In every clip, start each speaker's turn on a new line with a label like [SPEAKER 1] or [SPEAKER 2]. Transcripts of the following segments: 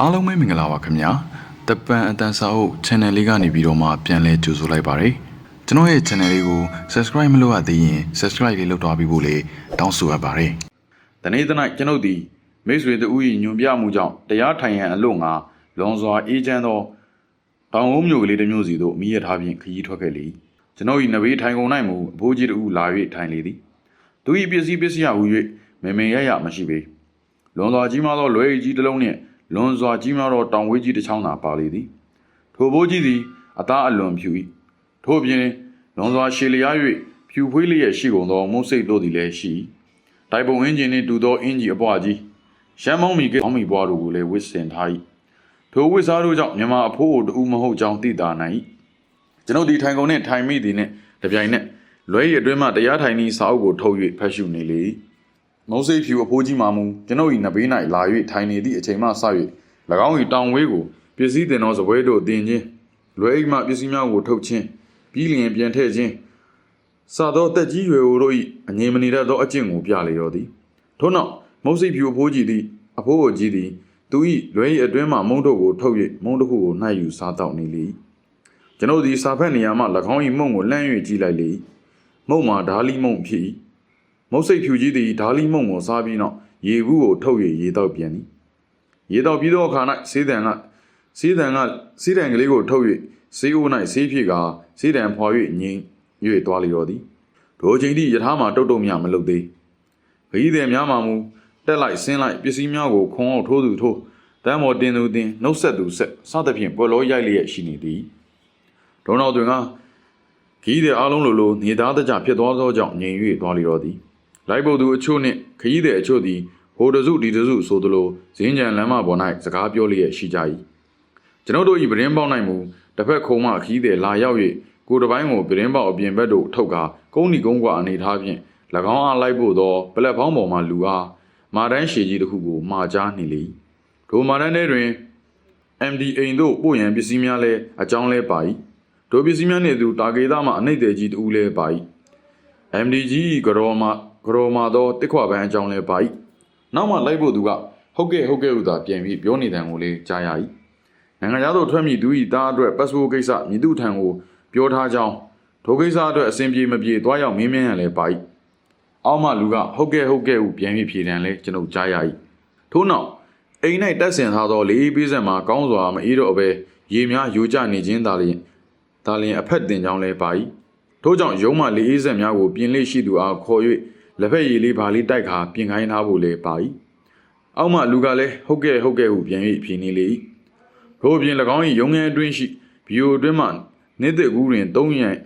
[SPEAKER 1] အားလုံးပဲမင်္ဂလာပါခင်ဗျာတပန်အတန်စာအုပ် channel လေးကနေပြီးတော့မှပြန်လဲကြိုဆိုလိုက်ပါတယ်ကျွန်တော်ရဲ့ channel လေးကို subscribe မလုပ်ရသေးရင် subscribe လေးလုပ်သွားပြီးဖို့လေတောင်းဆိုအပ်ပါတယ်
[SPEAKER 2] တနေ့တနိုင်ကျွန်ုပ်သည်မိတ်ဆွေတို့၏ညွန်ပြမှုကြောင့်တရားထိုင်ရန်အလို့ငါလွန်စွာအေးချမ်းသောတောင်ဝုံမျိုးကလေးတစ်မျိုးစီသို့မိရထားဖြင့်ခရီးထွက်ခဲ့လေကျွန်ုပ်၏နဘေးထိုင်ကုန်၌မူအဖိုးကြီးတို့လာ၍ထိုင်လေသည်သူ၏ပစ္စည်းပစ္စယဟူ၍မေမေရရမရှိပေလွန်စွာကြီးမားသောလွယ်ရည်ကြီးတစ်လုံးနှင့် လွန်စွာကြီးမားသောတောင်ဝေးကြီးတစ်ချောင်းသာပါလေသည်ထိုဘိုးကြီးသည်အသားအလွန်ဖြူ၏ထို့ပြင်လွန်စွာရှည်လျား၍ဖြူဖွေးလျက်ရှိကုန်သောမုတ်စိတ်တို့သည်လည်းရှိ၏တိုက်ပုံအင်ဂျင်နှင့်တူသောအင်ဂျီအပွားကြီးရှမ်းမောင်းမီကကောင်းမီပွားတို့ကိုလည်းဝစ်စင်ထား၏ထိုဝစ်စားတို့ကြောင့်မြန်မာအဖိုးအိုတူမဟုတ်ကြောင်းသိတာနိုင်၏ကျွန်ုပ်ဒီထိုင်ကုန်နှင့်ထိုင်မိသည်နှင့်တပြိုင်နက်လွဲရည်အတွင်းမှတရားထိုင်သည့်စာအုပ်ကိုထုတ်၍ဖတ်ရှုနေလေ၏ မုံစိတ်ဖြူအဖိုးကြီးမှမူကျွန်ုပ်၏နဘေး၌လာ၍ထိုင်နေသည့်အချိန်မှစ၍၎င်း၏တောင်ဝေးကိုပစ္စည်းတင်သောစပွဲတို့တင်ခြင်းလွဲအိမ်မှပစ္စည်းများကိုထုတ်ခြင်းပြီးလျင်ပြန်ထည့်ခြင်းစာသောတက်ကြီးရွယ်အိုတို့၏အငြိမ်မနေတတ်သောအကျင့်ကိုပြလေတော်သည်ထို့နောက်မုတ်စိတ်ဖြူအဖိုးကြီးသည်အဖိုးကိုကြီးသည်သူ၏လွယ်၏အတွင်းမှမုံတို့ကိုထုတ်၍မုံတစ်ခုကိုနှိုက်ယူစားတော့နေလေ၏ကျွန်ုပ်သည်စာဖက်နေရာမှ၎င်း၏မုံကိုလှမ်း၍ကြည့်လိုက်လေ၏မုံမှာဓာလီမုံဖြစ်၏ မုတ်စိတ်ဖြူကြီးသည်ဓာလီမုံကိုစားပြီးနောက်ရေဘူးကိုထုတ်၍ရေတော့ပြန်သည်ရေတော့ပြီးသောအခါ၌စေးတန်ကစေးတန်ကစေးတန်ကလေးကိုထုတ်၍စေးအိုး၌စေးဖြစ်ကာစေးတန်ဖွာ၍ငိမ့်၍သွားလေတော်သည်ထိုချိန်ထိယထာမှာတုတ်တုံမြမလုပ်သေးခရီးသည်များမှမူတက်လိုက်ဆင်းလိုက်ပစ္စည်းများကိုခုံအောင်ထိုးသူထိုးတမ်းမော်တင်သူတင်နှုတ်ဆက်သူဆက်စသဖြင့်ပွဲလောရိုက်လျက်ရှိနေသည်ဒုံတော်တွင်ကခရီးသည်အားလုံးလိုလိုနေသားတကြဖြစ်သွားသောကြောင့်ငြိမ်၍သွားလေတော်သည် လိုက်ဖို့သူအချို့နှင့်ခရီးသည်အချို့သည်ဟိုတစုဒီတစုဆိုသလိုဇင်းကြံလမ်းမပေါ်၌စကားပြောလျက်ရှိကြ၏ကျွန်ုပ်တို့၏ပရင်းပေါက်၌မူတစ်ဖက်ခုံမှခရီးသည်လာရောက်၍ကိုယ်တစ်ပိုင်းကိုပရင်းပေါက်အပြင်ဘက်သို့ထုတ်ကာကုန်းဒီကုန်းကွာအနေထားဖြင့်၎င်းအားလိုက်ဖို့သောပလက်ဖောင်းပေါ်မှလူအားမာတန်းရှည်ကြီးတစ်ခုကိုမှာကြားနေလေ၏ထိုမာတန်းထဲတွင် MD အိမ်တို့ပို့ရန်ပစ္စည်းများလည်းအကြောင်းလဲပါ၏ထိုပစ္စည်းများနှင့်အတူတာကေသားမှအနှိမ့်တယ်ကြီးတူလည်းပါ၏ MD ကြီးကရောမ ကရောမသောတစ်ခွပန်းအကြောင်းလဲပါ၏နောက်မှလိုက်ဖို့သူကဟုတ်ကဲ့ဟုတ်ကဲ့ဟုသာပြန်ပြီးပြောနေတယ်ကိုလည်းကြားရ၏နိုင်ငံသားတို့ထွက်မိသူ၏သားအတွက်ပတ်စပို့ကိစ္စမြည်သူထံကိုပြောထားကြောင်းထိုကိစ္စအတွက်အစဉ်ပြေမပြေသွားရောက်မင်းမြန်းရန်လည်းပါ၏အောက်မှလူကဟုတ်ကဲ့ဟုတ်ကဲ့ဟုပြန်ပြီးဖြေတယ်လဲကျွန်ုပ်ကြားရ၏ထို့နောက်အိမ်၌တက်ဆင်ထားသောလေးပေးဆက်မှာကောင်းစွာမအေးတော့အပဲရေများယိုကျနေခြင်းသာလျှင်ဒါလျှင်အဖက်တင်ကြောင်းလဲပါ၏ထို့ကြောင့်ရုံးမှလေးအေးဆက်များကိုပြင်လေးရှိသူအားခေါ်၍ လက်ဖက်ရည်လေးဘာလေးတိုက်ခါပြင်ခိုင်းထားဖို့လဲပါ၏အောက်မှလူကလည်းဟုတ်ကဲ့ဟုတ်ကဲ့ဟုပြန်၍ဖြေနေလေ၏ထို့ပြင်၎င်း၏ရုံငယ်အတွင်းရှိဗီယိုအတွင်းမှနေ့သက်ကူးတွင်၃ရန်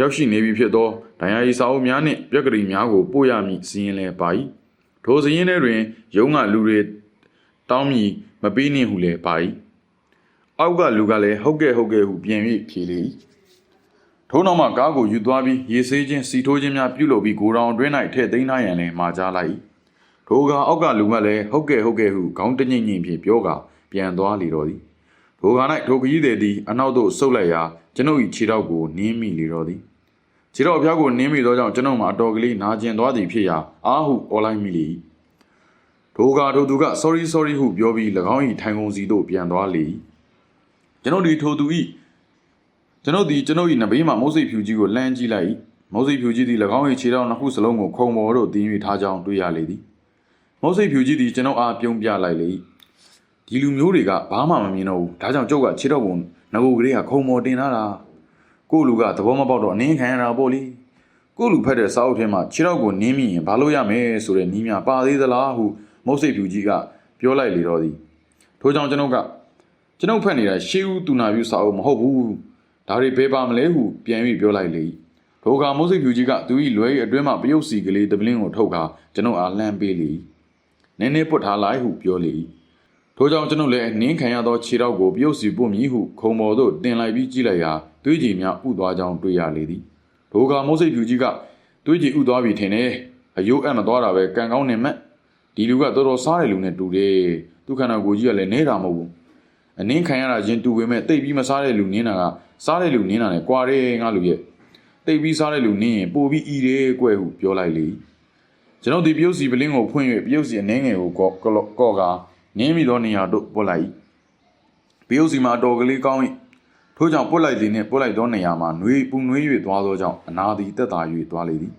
[SPEAKER 2] ရောက်ရှိနေပြီဖြစ်သောဒဏ်ရာရီစာအုပ်များနှင့်ပြက်ကလေးများကိုပို့ရမည်စီရင်လဲပါ၏ထိုစီရင်ထဲတွင်ရုံးကလူတွေတောင်းမည်မပေးနှင့်ဟုလဲပါ၏အောက်ကလူကလည်းဟုတ်ကဲ့ဟုတ်ကဲ့ဟုပြန်၍ဖြေလေ၏ ထို့နောက်မှကားကိုယူသွားပြီးရေဆေးခြင်းစီထိုးခြင်းများပြုလုပ်ပြီးကိုယ်တော်အတွင်း၌ထည့်သိမ်းထားရန်လည်းမှာကြားလိုက်၏ထိုကအောက်ကလူကလည်းဟုတ်ကဲ့ဟုတ်ကဲ့ဟုခေါင်းတညိမ့်ညိမ့်ဖြင့်ပြောကာပြန်သွားလေတော်သည်ထိုက၌ထိုခကြီးသည်သည်အနောက်သို့ဆုတ်လိုက်ရာကျွန်ုပ်၏ခြေထောက်ကိုနင်းမိလေတော်သည်ခြေထောက်အဖျားကိုနင်းမိသောကြောင့်ကျွန်ုပ်မှာအတော်ကလေးနာကျင်သွားသည်ဖြစ်ရာအာဟုအော်လိုက်မိလေ၏ထိုကထိုသူက sorry sorry ဟုပြောပြီး၎င်း၏ထိုင်ကုန်စီသို့ပြန်သွားလေ၏ကျွန်ုပ်ဒီထိုသူ၏ ကျွန်ုပ်ဒီကျွန်ုပ်၏နဘေးမှမုတ်စိတ်ဖြူကြီးကိုလှမ်းကြည့်လိုက်၏မုတ်စိတ်ဖြူကြီးသည်၎င်း၏ခြေထောက်နှစ်ခုစလုံးကိုခုံပေါ်သို့တင်း၍ထားကြောင်းတွေ့ရလေသည်မုတ်စိတ်ဖြူကြီးသည်ကျွန်ုပ်အားပြုံးပြလိုက်လေ၏ဒီလူမျိုးတွေကဘာမှမမြင်တော့ဘူးဒါကြောင့်ကျုပ်ကခြေထောက်ကိုငကိုကလေးကခုံပေါ်တင်ထားတာကို့လူကသဘောမပေါက်တော့အနင်းခံရတာပေါ့လေကို့လူဖက်တဲ့စာအုပ်ထဲမှာခြေထောက်ကိုနင်းမိရင်ဘာလို့ရမယ်ဆိုတဲ့နီးများပါသေးသလားဟုမုတ်စိတ်ဖြူကြီးကပြောလိုက်လေတော့သည်ထို့ကြောင့်ကျွန်ုပ်ကကျွန်ုပ်ဖက်နေတာရှေးဦးတူနာပြူစာအုပ်မဟုတ်ဘူး ဒါတွေဘယ်ပါမလဲဟုပြန်ပြီးပြောလိုက်လေထိုကမုတ်စိတ်ဖြူကြီးကသူ၏လွဲ၏အတွင်းမှပယုတ်စီကလေးတပလင်းကိုထုတ်ကာကျွန်ုပ်အားလှမ်းပေးလေနည်းနည်းပုတ်ထားလိုက်ဟုပြောလေထို့ကြောင့်ကျွန်ုပ်လည်းနင်းခံရသောခြေထောက်ကိုပယုတ်စီပို့မည်ဟုခုံပေါ်သို့တင်လိုက်ပြီးကြည့်လိုက်ရာသွေးကြည်များဥသွားကြောင်းတွေ့ရလေသည်ထိုကမုတ်စိတ်ဖြူကြီးကသွေးကြည်ဥသွားပြီထင်တယ်အယိုးအပ်မသွားတာပဲကံကောင်းနေမှဒီလူကတော်တော်စားတဲ့လူနဲ့တူတယ်သူခန္ဓာကိုယ်ကြီးကလည်းနေတာမဟုတ်ဘူးအနင်းခံရတာချင်းတူပေမဲ့တိတ်ပြီးမစားတဲ့လူနင်းတာက စားတဲ့လူနင်းတာနဲ့ကွာတယ်ငါလူရဲ့တိတ်ပြီးစားတဲ့လူနင်းရင်ပိုပြီးဤတယ်ကွဲ့ဟုပြောလိုက်လေကျွန်တော်ဒီပြုတ်စီပလင်းကိုဖွင့်၍ပြုတ်စီအနှင်းငယ်ကိုကော့ကော့ကနင်းမိသောနေရာတို့ပို့လိုက်တရုတ်စီမှာအတော်ကလေးကောင်း၏ထို့ကြောင့်ပုတ်လိုက်သည်နှင့်ပုတ်လိုက်သောနေရာမှာနှွေးပူနှွေး၍သွားသောကြောင့်အနာသည်တက်တာ၍သွားလေသည်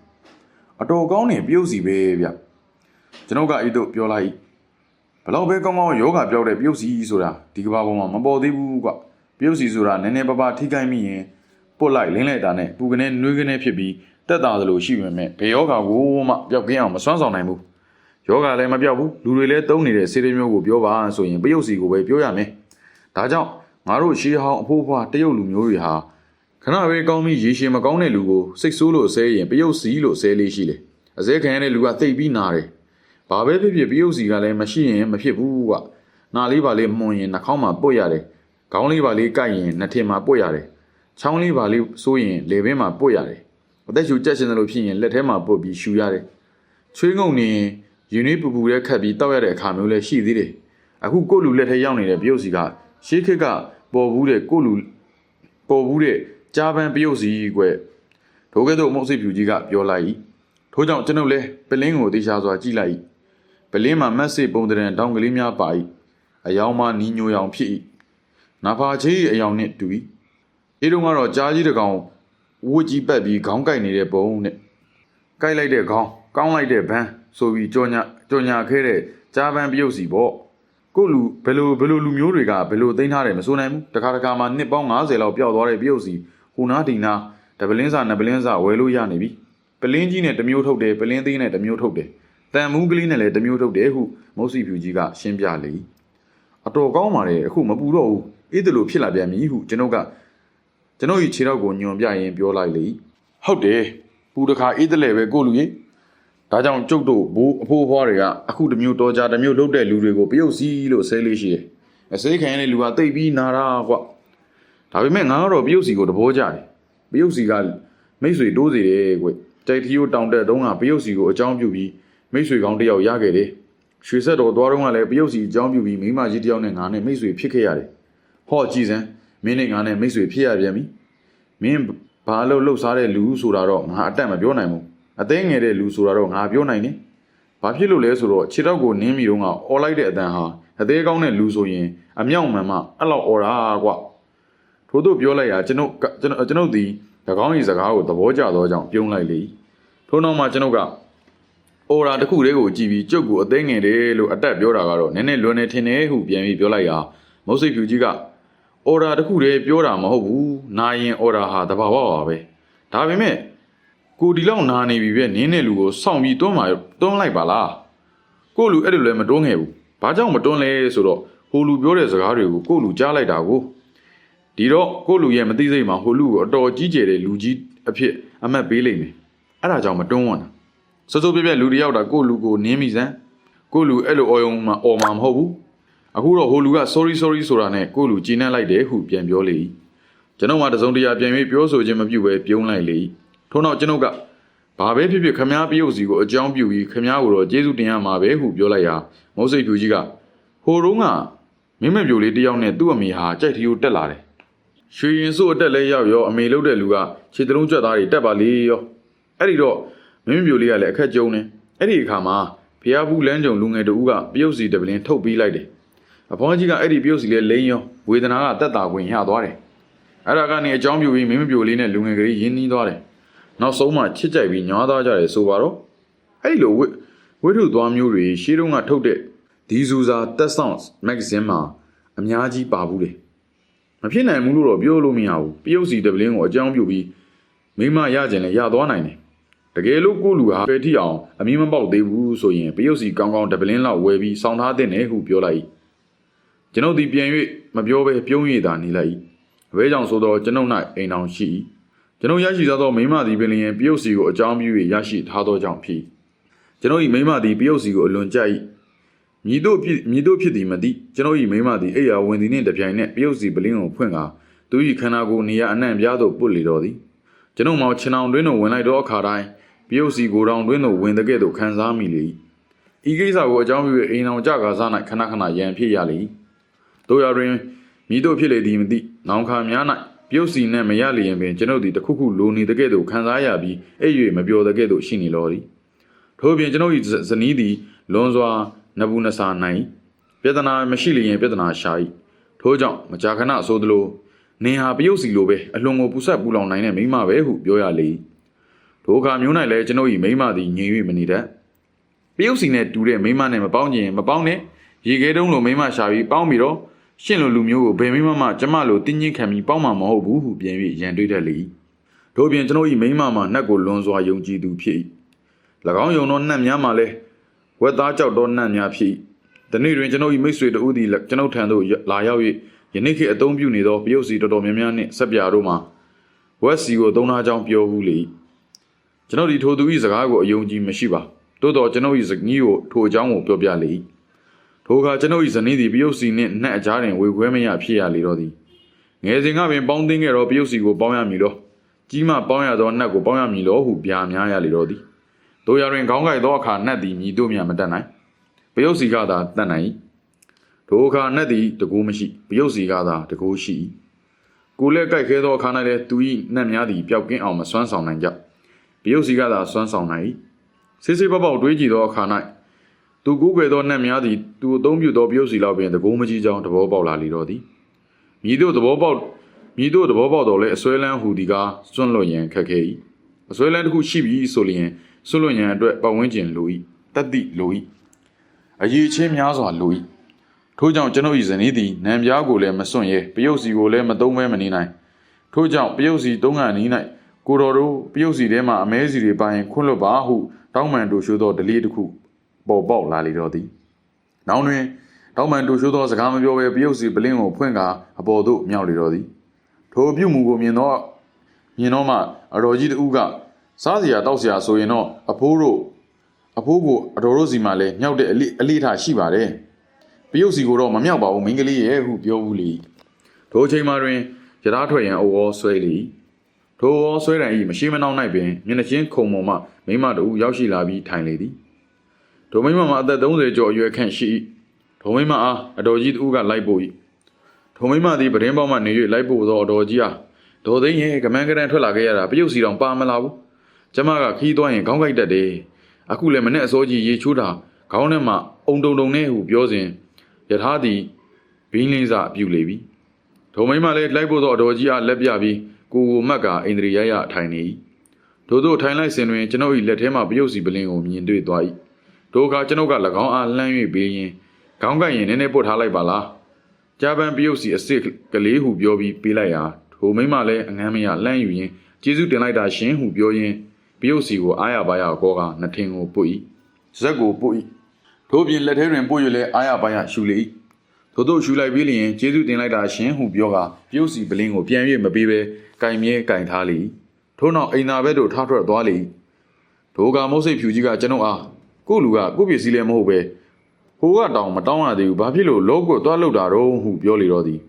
[SPEAKER 2] အတော်ကောင်းနေတရုတ်စီပဲဗျကျွန်ုပ်ကအဲ့တို့ပြောလိုက်၏ဘလောက်ပဲကောင်းကောင်းယောဂပြောက်တဲ့တရုတ်စီဆိုတာဒီကဘာပေါ်မှာမပေါ်သေးဘူးကွ တရုတ်စီဆိုတာနည်းနည်းပါးပါးထိခိုက်မိရင်ပုတ်လိုက်လင်းလိုက်တာနဲ့ပူကနေနှွေးကနေဖြစ်ပြီးတက်တာသလိုရှိပေမဲ့ဘယ်ယောဂကိုမှပျောက်ကင်းအောင်မစွမ်းဆောင်နိုင်ဘူးယောဂလည်းမပြောက်ဘူးလူတွေလည်းတုံးနေတဲ့စေရမျိုးကိုပြောပါဆိုရင်ပရုတ်စီကိုပဲပြောရမယ်ဒါကြောင့်ငါတို့ရှေးဟောင်းအဖိုးဖွားတရုတ်လူမျိုးတွေဟာခဏပဲကောင်းပြီးရေရှည်မကောင်းတဲ့လူကိုစိတ်ဆိုးလို့ဆဲရင်ပရုတ်စီလို့ဆဲလေးရှိတယ်အစဲခံရတဲ့လူကသိပ်ပြီးနာတယ်ဘာပဲဖြစ်ဖြစ်ပရုတ်စီကလည်းမရှိရင်မဖြစ်ဘူးကွနာလေးပါလေးမှုန်ရင်နှာခေါင်းမှာပုတ်ရတယ် ခေါင်းလေးပါလေးကိုက်ရင်နှထင်မှာပုတ်ရတယ်ချောင်းလေးပါလေးဆိုးရင်လေဘင်းမှာပုတ်ရတယ်အသက်ရှူကြက်ရှင်တယ်လို့ဖြစ်ရင်လက်ထဲမှာပုတ်ပြီးရှူရတယ်ချွေးငုံနေရင်ရင်းနှီးပူပူတဲ့ခတ်ပြီးတောက်ရတဲ့အခါမျိုးလည်းရှိသေးတယ်အခုကိုယ့်လူလက်ထဲရောက်နေတဲ့ပရုတ်စီကရှေးခေတ်ကပေါ်ဘူးတဲ့ကိုယ့်လူပေါ်ဘူးတဲ့ကြားပန်းပရုတ်စီကွထိုကဲ့သို့မုတ်စိတ်ဖြူကြီးကပြောလိုက်၏ထို့ကြောင့်ကျွန်ုပ်လည်းပလင်းကိုတေချာစွာကြည့်လိုက်၏ပလင်းမှာမက်စစ်ပုံတဲ့တောင်ကလေးများပါ၏အယောင်မှနီးညိုရောင်ဖြစ်၏ နာဖာချေးအယောင်နှင့်တူ၏အေးတော့ကတော့ကြားကြီးတစ်ကောင်ဝှကြီးပတ်ပြီးခေါင်းကိုက်နေတဲ့ပုံနဲ့ကိုက်လိုက်တဲ့ခေါင်းကောင်းလိုက်တဲ့ဘန်းဆိုပြီးကြောညာကြောညာခဲတဲ့ကြားပန်းပြုတ်စီပေါ့ကို့လူဘယ်လိုဘယ်လိုလူမျိုးတွေကဘယ်လိုသိမ်းထားတယ်မဆိုနိုင်ဘူးတခါတခါမှနှစ်ပေါင်း90လောက်ပျောက်သွားတဲ့ပြုတ်စီဟူနာဒီနာဒပလင်းစာနပလင်းစာဝယ်လို့ရနေပြီပလင်းကြီးနဲ့တစ်မျိုးထုတ်တယ်ပလင်းသေးနဲ့တစ်မျိုးထုတ်တယ်တန်မူးကလေးနဲ့လည်းတစ်မျိုးထုတ်တယ်ဟုမုတ်စီဖြူကြီးကရှင်းပြလေအတော်ကောင်းပါလေအခုမပူတော့ဘူး အေးတလို့ဖြစ်လာပြန်ပြီဟုကျွန်ုပ်ကကျွန်ုပ်၏ခြေထောက်ကိုညွန်ပြရင်ပြောလိုက်လေဟုတ်တယ်ပူတခါအေးတယ်လေပဲကိုလူကြီးဒါကြောင့်ကျုပ်တို့ဘိုးအဖိုးအဖွားတွေကအခုတစ်မျိုးတော်ကြတစ်မျိုးလှုပ်တဲ့လူတွေကိုပရုတ်စီလို့ဆဲလေးရှိတယ်အစိခံရတဲ့လူကတိတ်ပြီးနာတာကွဒါပေမဲ့ငါကတော့ပရုတ်စီကိုတဘောကြတယ်ပရုတ်စီကမိတ်ဆွေတိုးစီတယ်ကွတိုက်ထီယိုတောင်တက်တုံးကပရုတ်စီကိုအကြောင်းပြုပြီးမိတ်ဆွေကောင်းတစ်ယောက်ရခဲ့တယ်ရွှေဆက်တော်သွားတော့ကလည်းပရုတ်စီအကြောင်းပြုပြီးမိမကြီးတစ်ယောက်နဲ့ငါနဲ့မိတ်ဆွေဖြစ်ခဲ့ရတယ် ဟောကြည်စမ်းမင်းနဲ့ငါနဲ့မိတ်ဆွေဖြစ်ရပြန်ပြီမင်းဘာလို့လှုပ်ရှားတဲ့လူဆိုတာတော့ငါအတက်မပြောနိုင်ဘူးအသေးငယ်တဲ့လူဆိုတာတော့ငါပြောနိုင်တယ်ဘာဖြစ်လို့လဲဆိုတော့ခြေထောက်ကိုနင်းပြီးတော့ကအော်လိုက်တဲ့အတန်ဟာအသေးကောင်းတဲ့လူဆိုရင်အမြောက်မှန်မှအဲ့လောက်အော်တာကွထို့သို့ပြောလိုက်ရကျွန်ုပ်ကကျွန်တော်ကျွန်ုပ်ဒီ၎င်း၏စကားကိုသဘောကျသောကြောင့်ပြုံးလိုက်လေထို့နောက်မှကျွန်ုပ်ကအော်ရာတစ်ခုတည်းကိုကြည့်ပြီးကျုပ်ကိုအသေးငယ်တယ်လို့အတက်ပြောတာကတော့နည်းနည်းလွန်နေထင်တယ်ဟုပြန်ပြီးပြောလိုက်ရာမုတ်စိတ်ဖြူကြီးက အော်ဒါတစ်ခုတည်းပြောတာမဟုတ်ဘူးနာရင်အော်ဒါဟာတဘာဝပါပဲဒါပေမဲ့ကိုဒီလောက်နာနေပြီပဲနင်းတဲ့လူကိုစောင့်ပြီးတွန်းมาတွန်းလိုက်ပါလားကိုလူအဲ့လိုလည်းမတွန်းခဲ့ဘူးဘာကြောင့်မတွန်းလဲဆိုတော့ဟိုလူပြောတဲ့စကားတွေကိုကိုလူကြားလိုက်တာကိုဒီတော့ကိုလူရဲ့မသိစိတ်မှာဟိုလူကိုအတော်ကြီးကျယ်တဲ့လူကြီးအဖြစ်အမှတ်ပေးလိုက်မယ်အဲ့ဒါကြောင့်မတွန်းဝန်တာစစိုးပြပြလူတစ်ယောက်တာကိုလူကိုနင်းမိစမ်းကိုလူအဲ့လိုအော်ယုံမှာအော်မှာမဟုတ်ဘူး အခုတော့ဟိုလူက sorry sorry ဆိုတာနဲ့ကိုယ့်လူကြည်နပ်လိုက်တယ်ဟုပြန်ပြောလေ၏ကျွန်ုပ်မှတစုံတရာပြန်ပြီးပြောဆိုခြင်းမပြုဘဲပြုံးလိုက်လေ၏ထို့နောက်ကျွန်ုပ်ကဘာပဲဖြစ်ဖြစ်ခမားပြုတ်စီကိုအကြောင်းပြုပြီးခမားကိုတော့ကျေးဇူးတင်ရမှာပဲဟုပြောလိုက်ရာမုတ်စိတ်ဖြူကြီးကဟိုတုန်းကမင်းမပြိုလေးတယောက်နဲ့သူ့အမေဟာကြိုက်ထီကိုတက်လာတယ်ရွှေရင်စို့အတက်လဲရောက်ရောအမေလှုပ်တဲ့လူကခြေတလုံးကြွက်သားတွေတက်ပါလေရောအဲ့ဒီတော့မင်းမပြိုလေးကလည်းအခက်ကြုံနေအဲ့ဒီအခါမှာဖျားဘူးလမ်းကြုံလူငယ်တူကပြုတ်စီတပလင်းထုတ်ပြီးလိုက်တယ် အဖေါ်ကြီးကအဲ့ဒီပြုတ်စီလေးလိမ့်ရောဝေဒနာကတက်တာခွင့်ရသွားတယ်အဲ့ဒါကနေအကြောင်းပြုပြီးမင်းမပြိုလေးနဲ့လူငယ်ကလေးရင်းနှီးသွားတယ်နောက်ဆုံးမှချစ်ကြိုက်ပြီးညွားသွားကြတယ်ဆိုပါတော့အဲ့ဒီလိုဝိဝိထုသွားမျိုးတွေရှေးတုန်းကထုတ်တဲ့ဒီဇူဇာတက်ဆောင်မဂ္ဂဇင်းမှာအများကြီးပါဘူးတယ်မဖြစ်နိုင်ဘူးလို့တော့ပြောလို့မရဘူးပြုတ်စီတပလင်းကိုအကြောင်းပြုပြီးမိမရကျင်လဲရသွားနိုင်တယ်တကယ်လို့ကိုလူဟာပဲထိအောင်အမင်းမပေါက်သေးဘူးဆိုရင်ပြုတ်စီကောင်းကောင်းတပလင်းလောက်ဝယ်ပြီးစောင်းထားတဲ့နယ်ဟုပြောလိုက် ကျွန်ုပ်သည်ပြန်၍မပြောဘဲပြုံးရည်သာနေလိုက်၏အဘဲကြောင့်ဆိုတော့ကျွန်ုပ်၌အိမ်တော်ရှိ၏ကျွန်ုပ်ရရှိသောမိမသည်ပင်လျင်ပြုတ်စီကိုအကြောင်းပြု၍ရရှိထားသောကြောင့်ဖြစ်ကျွန်ုပ်၏မိမသည်ပြုတ်စီကိုအလွန်ကြိုက်၏မြည်တို့ဖြစ်မြည်တို့ဖြစ်သည်မသိကျွန်ုပ်၏မိမသည်အိယာဝင်သည်နှင့်တပြိုင်နက်ပြုတ်စီပလင်းကိုဖွင့်ကာသူ၏ခန္ဓာကိုယ်နေရာအနှံ့ပြားသို့ပုတ်လေတော်သည်ကျွန်ုပ်မောင်ခြံအောင်တွင်သို့ဝင်လိုက်သောအခါတိုင်းပြုတ်စီကိုယ်တော်တွင်သို့ဝင်တဲ့ကဲ့သို့ခံစားမိလေ၏ဤကိစ္စကိုအကြောင်းပြု၍အိမ်တော်ကြကားစား၌ခဏခဏရန်ဖြစ်ရလေ၏ တို့ရတွင်မြည်တို့ဖြစ်လေသည်မသိနောင်ခါများ၌ပြုတ်စီနှင့်မရလျင်ပင်ကျွန်ုပ်သည်တခုခုလိုနေတဲ့ကဲ့သို့ခံစားရပြီးအဲ့၍မပြောတဲ့ကဲ့သို့ရှိနေလောသည်ထို့ပြင်ကျွန်ုပ်၏ဇနီးသည်လွန်စွာနဘူးနစာနိုင်ပြဿနာမရှိလျင်ပြဿနာရှာ၏ထို့ကြောင့်မကြာခဏဆိုသလိုနင်ဟာပယုတ်စီလိုပဲအလွန်ကိုပူဆက်ပူလောင်နိုင်တဲ့မိန်းမပဲဟုပြောရလေထိုအခါမျိုး၌လည်းကျွန်ုပ်၏မိန်းမသည်ငြိမ်၍မနေတတ်ပယုတ်စီနဲ့တူတဲ့မိန်းမနဲ့မပေါင်းခြင်းမပေါင်းနဲ့ရေခဲတုံးလိုမိန်းမရှာပြီးပေါင်းပြီးတော့ ရှင့်လိုလူမျိုးကိုဘယ်မိန်းမမှကျမလိုတင်းချင်းခံပြီးပေါင်းမှာမဟုတ်ဘူးဟုပြန်၍ရန်တွေ့တတ်လေတို့ပြင်ကျွန်ုပ်၏မိန်းမမှာနှက်ကိုလွန်စွာယုံကြည်သူဖြစ်၏၎င်းယုံသောနှက်များမှာလည်းဝက်သားကြောက်သောနှက်များဖြစ်၏ဒီနေ့တွင်ကျွန်ုပ်၏မိတ်ဆွေတို့သည်ကျွန်ုပ်ထံသို့လာရောက်၍ယနေ့ခေတ်အသုံးပြုနေသောပယုတ်စီတော်တော်များများနှင့်ဆက်ပြတို့မှာဝက်စီကိုသုံးသားကြောင်းပြောဘူးလေကျွန်ုပ်ဒီထိုသူ၏စကားကိုအယုံကြည်မရှိပါတိုးတော်ကျွန်ုပ်၏စကကြီးကိုထိုအကြောင်းကိုပြောပြလေ ထိုအခါကျွန်ုပ်၏ဇနီးသည်ပယုတ်စီနှင့်နှက်အကြားတွင်ဝေခွဲမရဖြစ်ရလေတော့သည်ငယ်စဉ်ကပင်ပေါင်းသိမ်းခဲ့သောပယုတ်စီကိုပေါင်းရမည်လောကြီးမှပေါင်းရသောနှက်ကိုပေါင်းရမည်လောဟုပြာများရလေတော့သည်တို့ရတွင်ခေါင်းကိုက်သောအခါနှက်သည်မြည်တို့မြမတတ်နိုင်ပယုတ်စီကသာတတ်နိုင်၏ထိုအခါနတ်သည်တကူမရှိပယုတ်စီကသာတကူရှိ၏ကိုလည်းကြိုက်ခဲသောအခါ၌လည်းသူ၏နတ်များသည်ပျောက်ကင်းအောင်မစွမ်းဆောင်နိုင်ကြပယုတ်စီကသာစွမ်းဆောင်နိုင်၏ဆေးဆေးပေါက်ပေါက်တွေးကြည့်သောအခါ၌ သူကူးကွယ်သောနတ်များသည်သူအသုံးပြုသောပယုတ်စီလောက်ပင်တကူမကြီးကြောင်းသဘောပေါက်လာလေတော့သည်မြည်တို့သဘောပေါက်မြည်တို့သဘောပေါက်တော့လဲအစွဲလန်းဟူသည်ကားစွန့်လွတ်ရန်ခက်ခဲ၏အစွဲလန်းတစ်ခုရှိပြီဆိုလျင်စွန့်လွတ်ရန်အတွက်ပတ်ဝန်းကျင်လို၏တတ်သိလို၏အရေးချင်းများစွာလို၏ထို့ကြောင့်ကျွန်ုပ်၏ဇနီးသည်နံပြားကိုလည်းမစွန့်ရဲပယုတ်စီကိုလည်းမသုံးဘဲမနေနိုင်ထို့ကြောင့်ပယုတ်စီသုံးကန်နီး၌ကိုတော်တို့ပယုတ်စီထဲမှအမဲစီတွေပါရင်ခွန့်လွတ်ပါဟုတောင်းပန်တို့ရှိုးသောဒလေးတစ်ခု ပေါ်ပေါက်လာလေတော့သည်။နောက်တွင်တောင်းပန်တို့ရှိုးသောစကားမပြောဘဲပယုတ်စီပလင်းကိုဖွင့်ကာအပေါ်သို့မြောက်လေတော့သည်။ထိုပြုမှုကိုမြင်တော့မြင်တော့မှအတော်ကြီးတဦးကစားစရာတောက်စရာဆိုရင်တော့အဖိုးတို့အဖိုးကိုအတော်တို့စီမှလည်းမြောက်တဲ့အလိအလိထားရှိပါတယ်။ပယုတ်စီကိုတော့မမြောက်ပါဘူးမင်းကလေးရဲ့ဟုပြောဘူးလေ။ထိုအချိန်မှတွင်ရထားထွက်ရန်အဝေါ်ဆွဲလေ။ထိုဝေါ်ဆွဲတိုင်ဤမရှိမနှောင်း၌ပင်မျက်နှာချင်းခုံပေါ်မှမိမတို့ရောက်ရှိလာပြီးထိုင်လေသည်။ ထိုမိမမှာအသက်30ကျော်အရွယ်ခန့်ရှိ၏။ထိုမိမအားအတော်ကြီးတဦးကလိုက်ပို့၏။ထိုမိမသည်ပဒင်းပေါက်မှနေ၍လိုက်ပို့သောအတော်ကြီးအားဒေါ်သိန်းရဲ့ကမန်းကရန်ထွက်လာခဲ့ရတာပယုတ်စီတောင်ပါမလာဘူး။ကျမကခီးသွားရင်ခေါင်းကိုက်တတ်တယ်။အခုလည်းမနဲ့အစိုးကြီးရေချိုးတာခေါင်းထဲမှာအုံတုံတုံနဲ့ဟုပြောစဉ်ယထာသည်ဘင်းလင်းစာပြုလေပြီ။ထိုမိမလည်းလိုက်ဖို့သောအတော်ကြီးအားလက်ပြပြီးကိုကိုမက်ကအိန္ဒြေရရထိုင်နေ၏။ထို့သောထိုင်လိုက်စဉ်တွင်ကျွန်ုပ်၏လက်ထဲမှပယုတ်စီပလင်းကိုမြင်တွေ့သွား၏။ ထိုအခါကျွန်ုပ်က၎င်းအားလှမ်း၍ပေးရင်ခေါင်းကိုက်ရင်နည်းနည်းပုတ်ထားလိုက်ပါလား။ကြာပန်ပယုတ်စီအစ်စ်ကလေးဟုပြောပြီးပေးလိုက်ရာထိုမိမလည်းအငမ်းမရလှမ်းယူရင်ကျေးဇူးတင်လိုက်တာရှင်ဟုပြောရင်ပယုတ်စီကိုအားရပါရကောကနှထင်ကိုပုတ်၏ဇက်ကိုပုတ်၏ထို့ပြင်လက်ထဲတွင်ပုတ်၍လည်းအားရပါရရှူလေ၏ထို့သောရှူလိုက်ပြီးလျင်ကျေးဇူးတင်လိုက်တာရှင်ဟုပြောကပယုတ်စီပလင်းကိုပြန်၍မပေးဘဲကင်မြဲကင်ထားလေ၏ထို့နောက်အိမ်သာဘက်သို့ထားထွက်သွားလေ၏ထိုကမုတ်စိတ်ဖြူကြီးကကျွန်ုပ်အား ကို့လူကကို့ပစ္စည်းလည်းမဟုတ်ပဲဟိုကတောင်မတောင်းရသေးဘူးဘာဖြစ်လို့လောကွတ်သွားလောက်တာတော့ဟုပြောလေတော့သည်